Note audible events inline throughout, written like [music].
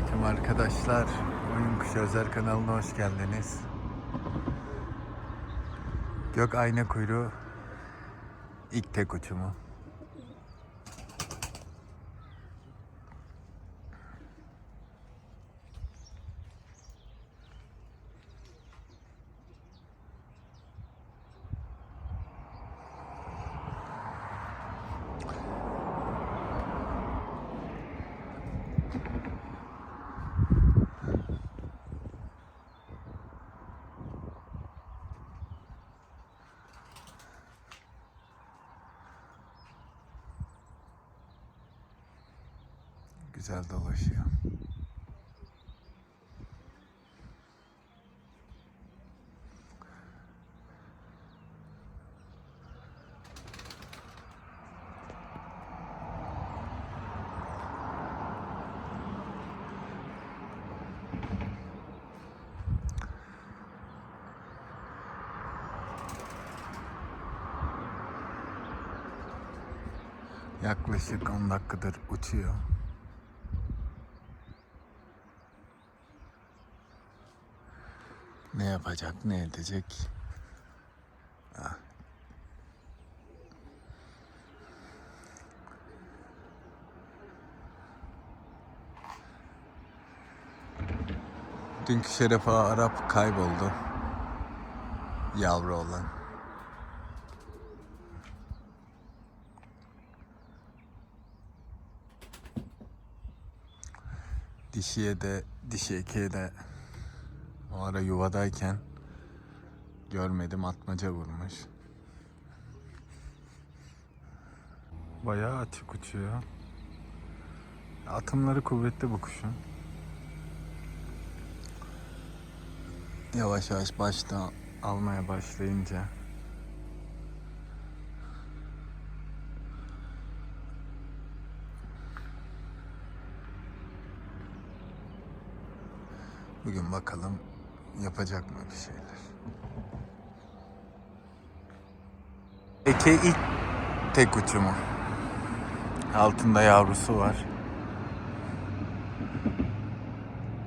Selamünaleyküm arkadaşlar. Oyun Kuşu Özel kanalına hoş geldiniz. Gök ayna kuyruğu ilk tek uçumu. Güzel dolaşıyor. Yaklaşık 10 dakikadır uçuyor. Yapacak, ne edecek? Ah. Dünkü Şeref Arap kayboldu. Yavru olan. Dişiye de, dişi ekiye de o ara yuvadayken görmedim atmaca vurmuş. Bayağı açık uçuyor. Atımları kuvvetli bu kuşun. Yavaş yavaş başta almaya başlayınca Bugün bakalım yapacak mı bir şeyler. Eke ilk tek uçumu. Altında yavrusu var.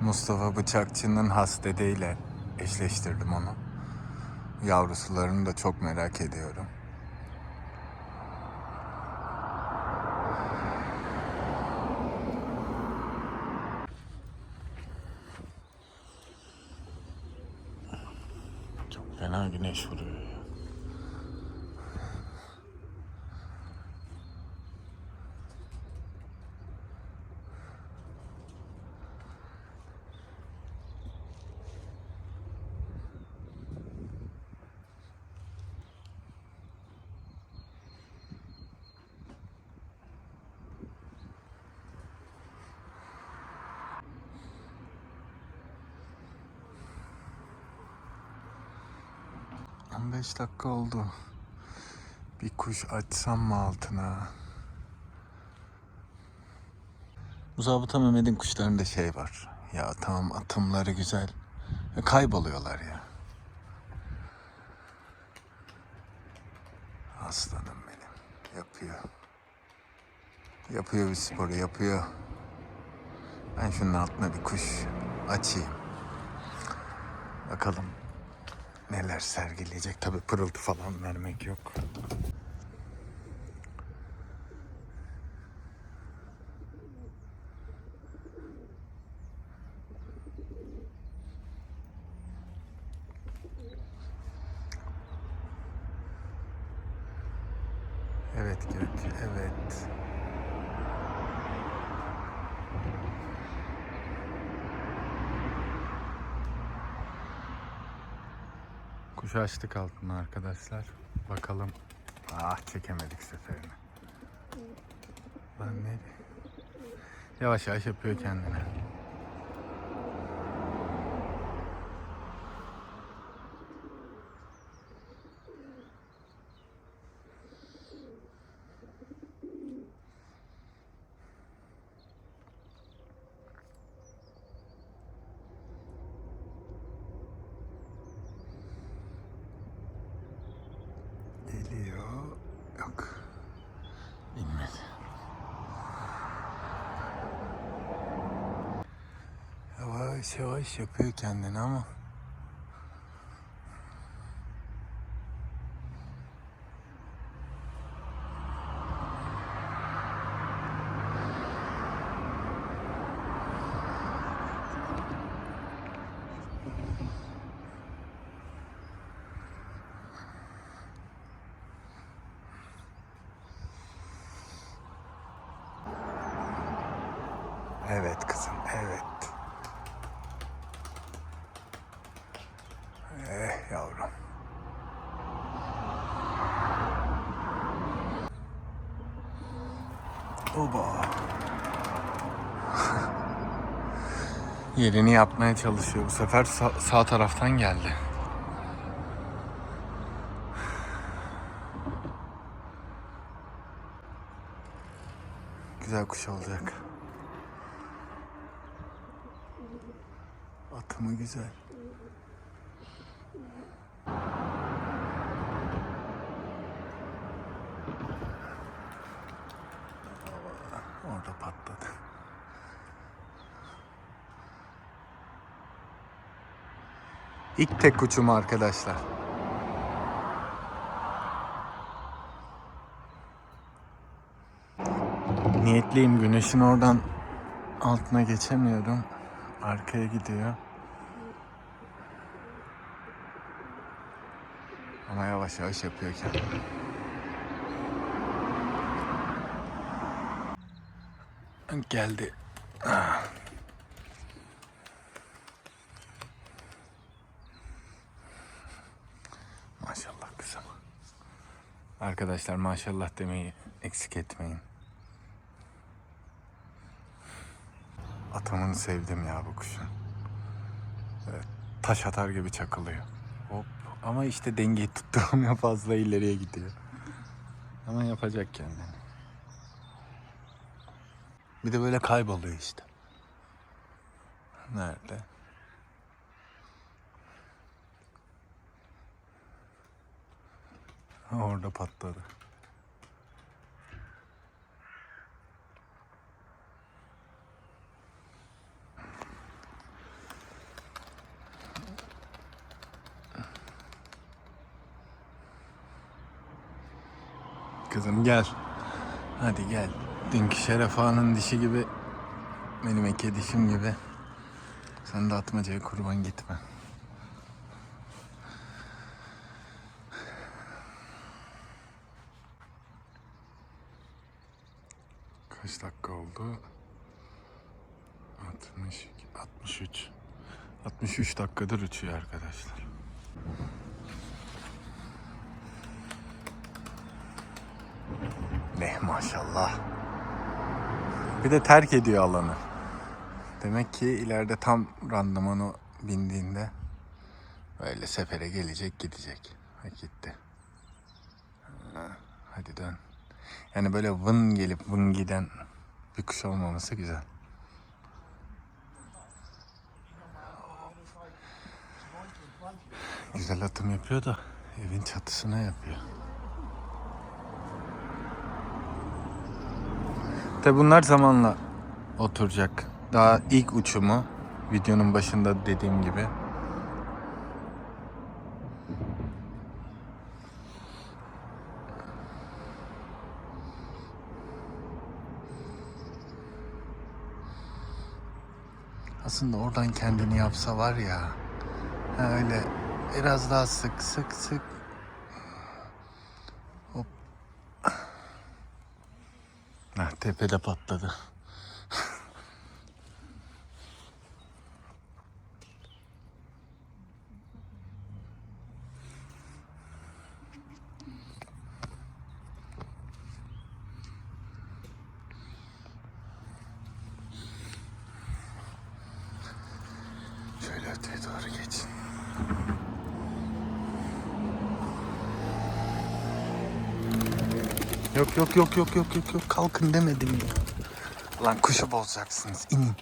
Mustafa Bıçakçı'nın has dedeyle eşleştirdim onu. Yavrusularını da çok merak ediyorum. Çok fena güneş vuruyor. Beş dakika oldu. Bir kuş açsam mı altına? Muzabıta Mehmet'in kuşlarında şey var. Ya tamam atımları güzel. Ya kayboluyorlar ya. Aslanım benim. Yapıyor. Yapıyor bir sporu yapıyor. Ben şunun altına bir kuş açayım. Bakalım neler sergileyecek. Tabii pırıltı falan vermek yok. Evet Gök, evet. Kuşu açtık altına arkadaşlar. Bakalım. Ah çekemedik seferini. Lan ne? Yavaş yavaş yapıyor kendine. Geliyor. Yok. İnmedi. Yavaş yavaş yapıyor kendini ama. Evet kızım, evet. Eh yavrum. Oba. Yerini yapmaya çalışıyor. Bu sefer sağ, sağ taraftan geldi. Güzel kuş olacak. Atımı güzel. Orada patladı. İlk tek uçumu arkadaşlar. Niyetliyim güneşin oradan altına geçemiyorum. Arkaya gidiyor. Ama yavaş yavaş yapıyor kendini. Geldi. Ah. Maşallah kızım. Arkadaşlar maşallah demeyi eksik etmeyin. Atamını sevdim ya bu kuşun. Taş atar gibi çakılıyor. Hop. Ama işte dengeyi tutturamıyor [laughs] fazla ileriye gidiyor. Ama yapacak kendini. Bir de böyle kayboluyor işte. Nerede? Orada patladı. Kızım gel. Hadi gel. Dünkü Şeref Ağa'nın dişi gibi benim eke dişim gibi. Sen de atmacaya kurban gitme. Kaç dakika oldu? 60, 63. 63 dakikadır uçuyor arkadaşlar. Ne maşallah. Bir de terk ediyor alanı. Demek ki ileride tam randımanı bindiğinde böyle sefere gelecek gidecek. Ha, gitti. Ha, Hadi dön. Yani böyle vın gelip vın giden bir kuş olmaması güzel. Güzel atım yapıyor da evin çatısına yapıyor. Tabi bunlar zamanla oturacak. Daha ilk uçumu videonun başında dediğim gibi. Aslında oradan kendini yapsa var ya. ha Öyle biraz daha sık sık sık. Hop. Heh, tepede patladı. Öteye doğru geçin. Yok yok yok yok yok yok yok kalkın demedim ya. Lan kuşu bozacaksınız inin.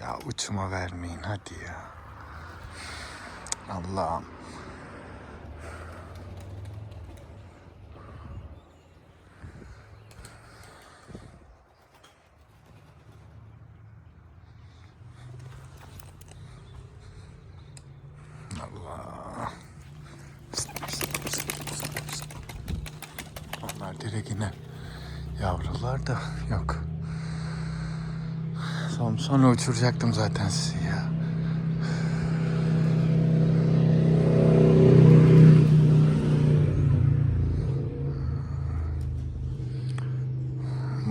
Ya uçuma vermeyin hadi ya. Allah'ım. Yavrular da yok. Son, sonra uçuracaktım zaten sizi ya.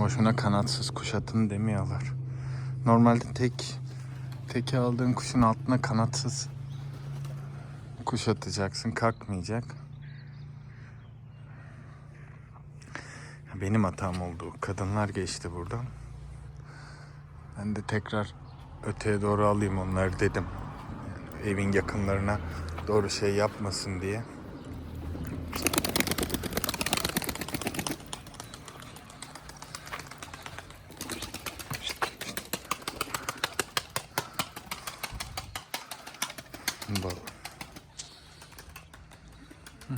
Boşuna kanatsız kuş atın demiyorlar. Normalde tek teki aldığın kuşun altına kanatsız kuş atacaksın. Kalkmayacak. Benim hatam oldu. Kadınlar geçti buradan. Ben de tekrar öteye doğru alayım onları dedim. Yani evin yakınlarına doğru şey yapmasın diye. Bak. Hı.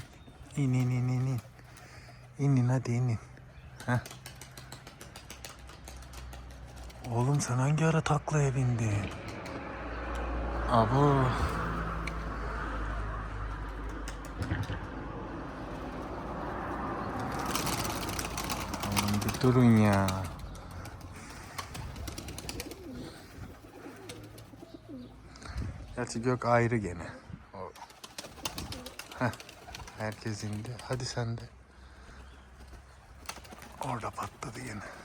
İn in in in in. İnin hadi inin. Heh. Oğlum sen hangi ara taklaya bindin? Abo. Oğlum bir ya. Gerçi gök ayrı gene. O. Heh. Herkes indi. Hadi sen de. Orada patladı yine.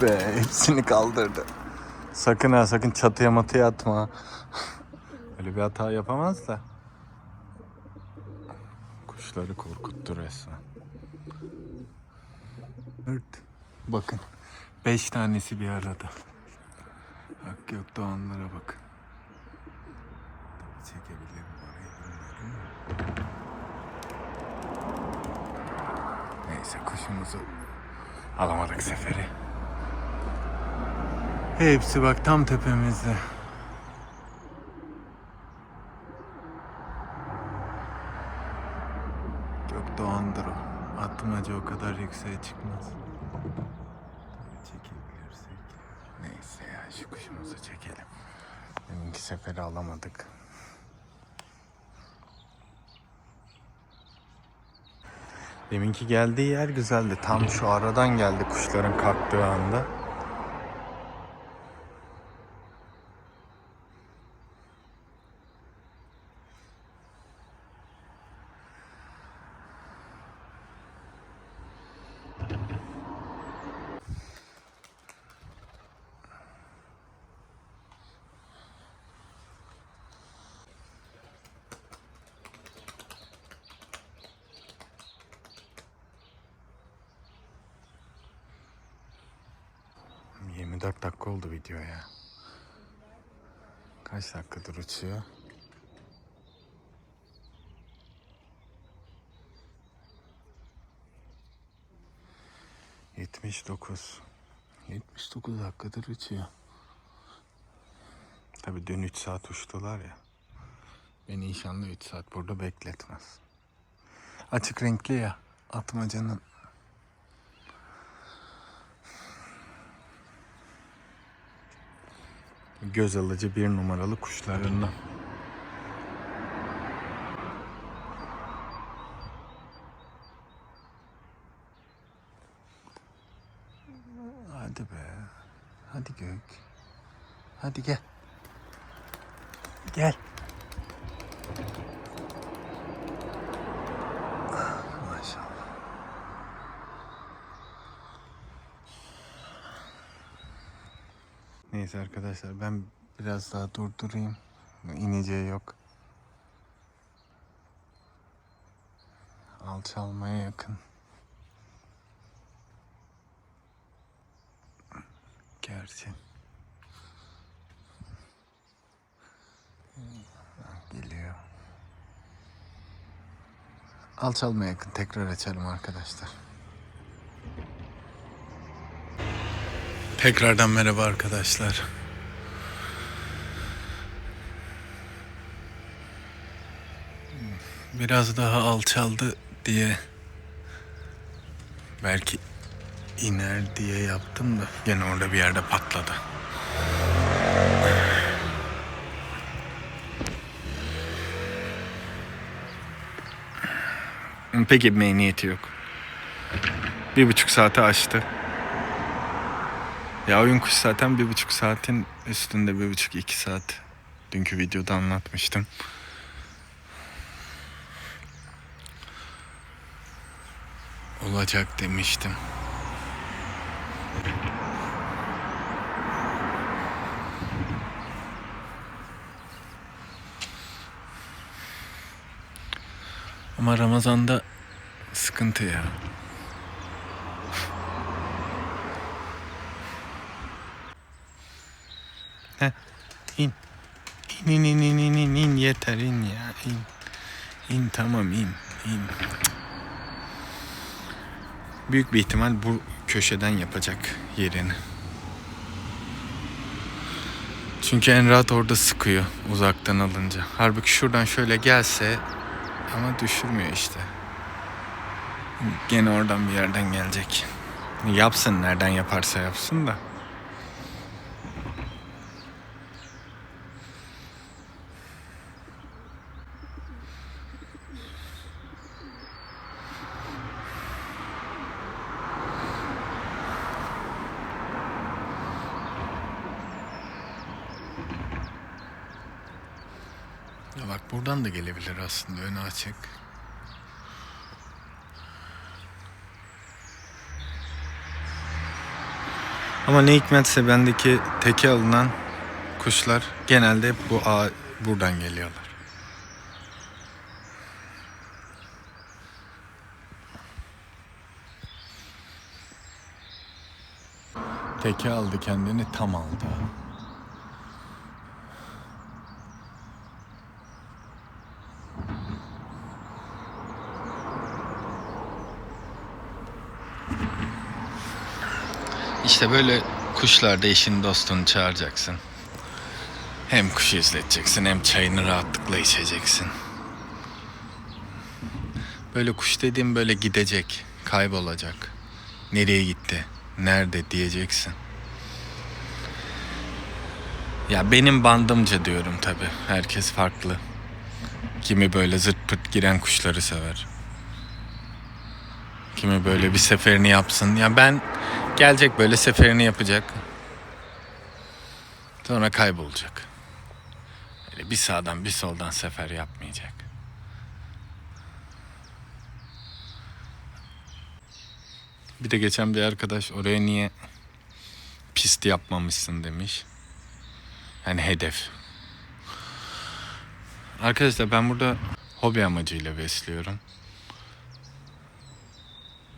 Heyt be hepsini kaldırdı. Sakın ha sakın çatıya matıya atma. Öyle bir hata yapamaz da. Kuşları korkuttu resmen. Evet. Bakın. Beş tanesi bir arada. Bak Gökdoğanlara bak. Tabii çekebilirim orayı bilmiyorum. Neyse kuşumuzu alamadık seferi. Hepsi bak tam tepemizde. Gökdoğan'dır o. Atmaca o kadar yükseğe çıkmaz. Tabii çekebilirsek. Neyse ya şu kuşumuzu çekelim. Deminki seferi alamadık. Deminki geldiği yer güzeldi. Tam şu aradan geldi kuşların kalktığı anda. Hı, 24 dakika oldu video ya. Kaç uçuyor? Yetmiş dokuz. Yetmiş dokuz dakikadır uçuyor. Tabi dün 3 saat uçtular ya. Beni inşallah 3 saat burada bekletmez. Açık renkli ya. Atmacanın göz alıcı bir numaralı kuşlarından. Hadi be. Hadi Gök. Hadi gel. Gel. Maşallah. Neyse arkadaşlar ben biraz daha durdurayım. İneceği yok. Alçalmaya yakın. Gerçi. Geliyor. Alçalmaya yakın. Tekrar açalım arkadaşlar. Tekrardan merhaba arkadaşlar. biraz daha alçaldı diye belki iner diye yaptım da gene orada bir yerde patladı. Pek gitmeye niyeti yok. Bir buçuk saate açtı. Ya oyun kuş zaten bir buçuk saatin üstünde bir buçuk iki saat. Dünkü videoda anlatmıştım. Olacak demiştim. Ama Ramazan'da sıkıntı ya. İn. İn in in in in in in yeter in ya in. İn tamam in in. Büyük bir ihtimal bu köşeden yapacak yerini. Çünkü en rahat orada sıkıyor uzaktan alınca. Halbuki şuradan şöyle gelse ama düşürmüyor işte. Gene oradan bir yerden gelecek. Yapsın nereden yaparsa yapsın da. Ya bak buradan da gelebilir aslında önü açık. Ama ne hikmetse bendeki teke alınan kuşlar genelde bu ağ buradan geliyorlar. Teke aldı kendini tam aldı. İşte böyle kuşlarda eşin dostunu çağıracaksın. Hem kuşu izleteceksin hem çayını rahatlıkla içeceksin. Böyle kuş dediğim böyle gidecek, kaybolacak. Nereye gitti, nerede diyeceksin. Ya benim bandımca diyorum tabi. Herkes farklı. Kimi böyle zırt pırt giren kuşları sever. Kimi böyle bir seferini yapsın. Ya ben gelecek böyle seferini yapacak. Sonra kaybolacak. Öyle bir sağdan bir soldan sefer yapmayacak. Bir de geçen bir arkadaş oraya niye pist yapmamışsın demiş. Yani hedef. Arkadaşlar ben burada hobi amacıyla besliyorum.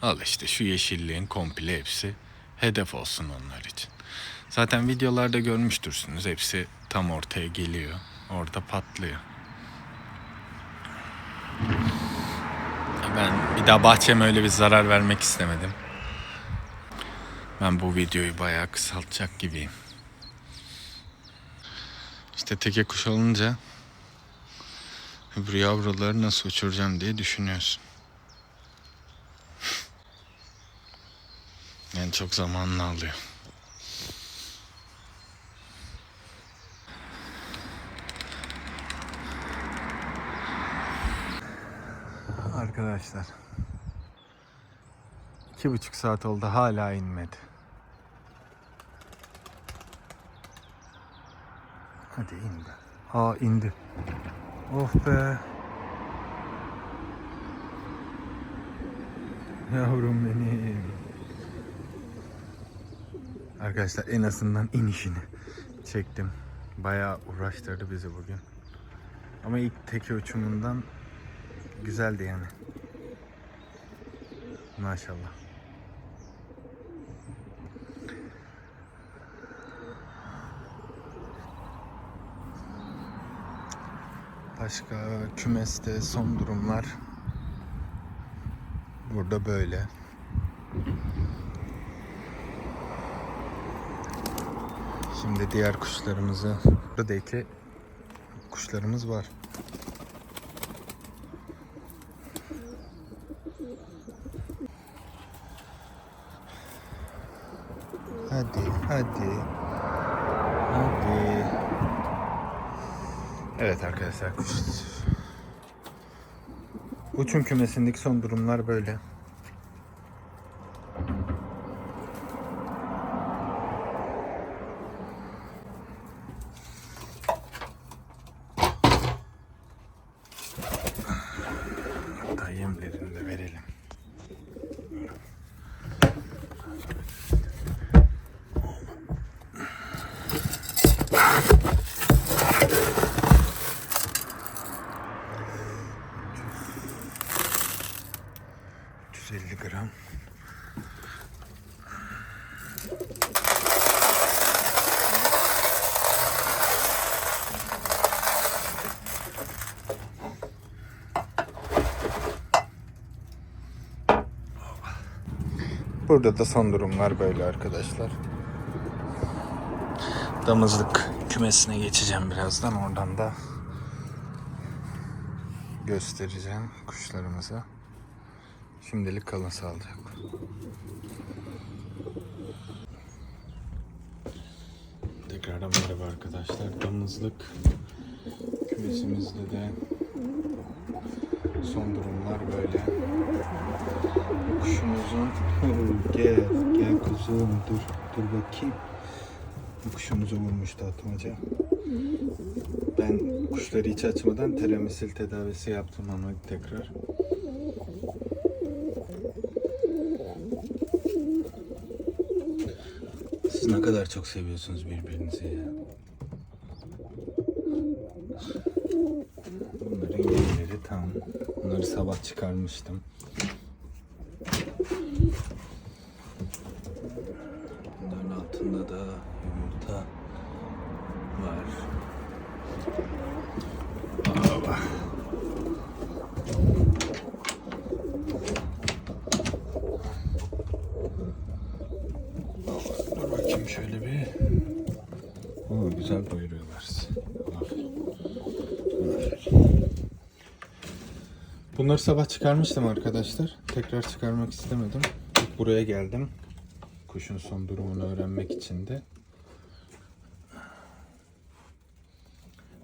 Al işte şu yeşilliğin komple hepsi hedef olsun onlar için. Zaten videolarda görmüştürsünüz. Hepsi tam ortaya geliyor. Orada patlıyor. Ben bir daha bahçeme öyle bir zarar vermek istemedim. Ben bu videoyu bayağı kısaltacak gibiyim. İşte teke kuş olunca öbür yavruları nasıl uçuracağım diye düşünüyorsun. Yani çok zamanını alıyor. Arkadaşlar. iki buçuk saat oldu hala inmedi. Hadi in be. Aa indi. Oh be. Yavrum benim. Arkadaşlar en azından inişini çektim. Bayağı uğraştırdı bizi bugün. Ama ilk teke uçumundan güzeldi yani. Maşallah. Başka kümeste son durumlar burada böyle. Şimdi diğer kuşlarımızı buradaki kuşlarımız var. Hadi, hadi. Hadi. Evet arkadaşlar kuş. Uçum kümesindeki son durumlar böyle. ...350 gram. Burada da son durumlar böyle arkadaşlar. Damızlık kümesine geçeceğim birazdan. Oradan da göstereceğim kuşlarımızı. Şimdilik kalın sağlıcakla. Tekrardan merhaba arkadaşlar. Damızlık kümesimizde de son durumlar böyle. Kuşumuzun [laughs] gel gel kuzum dur dur bakayım. Bu Kuşumuzu vurmuştu atmaca. Ben kuşları hiç açmadan teremisil tedavisi yaptım ama tekrar. Ne kadar çok seviyorsunuz birbirinizi ya. Bunların yemleri tam. Bunları sabah çıkarmıştım. Bunların altında da yumurta var. Baba. Baba, Dur bakayım şöyle bir. Oo, güzel doyuruyorlar sizi. Aferin. Aferin. Bunları sabah çıkarmıştım arkadaşlar. Tekrar çıkarmak istemedim. Buraya geldim. Kuşun son durumunu öğrenmek için de.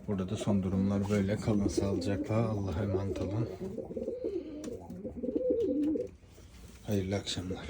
Burada da son durumlar böyle. Kalın sağlıcakla. Allah'a emanet olun. Hayırlı akşamlar.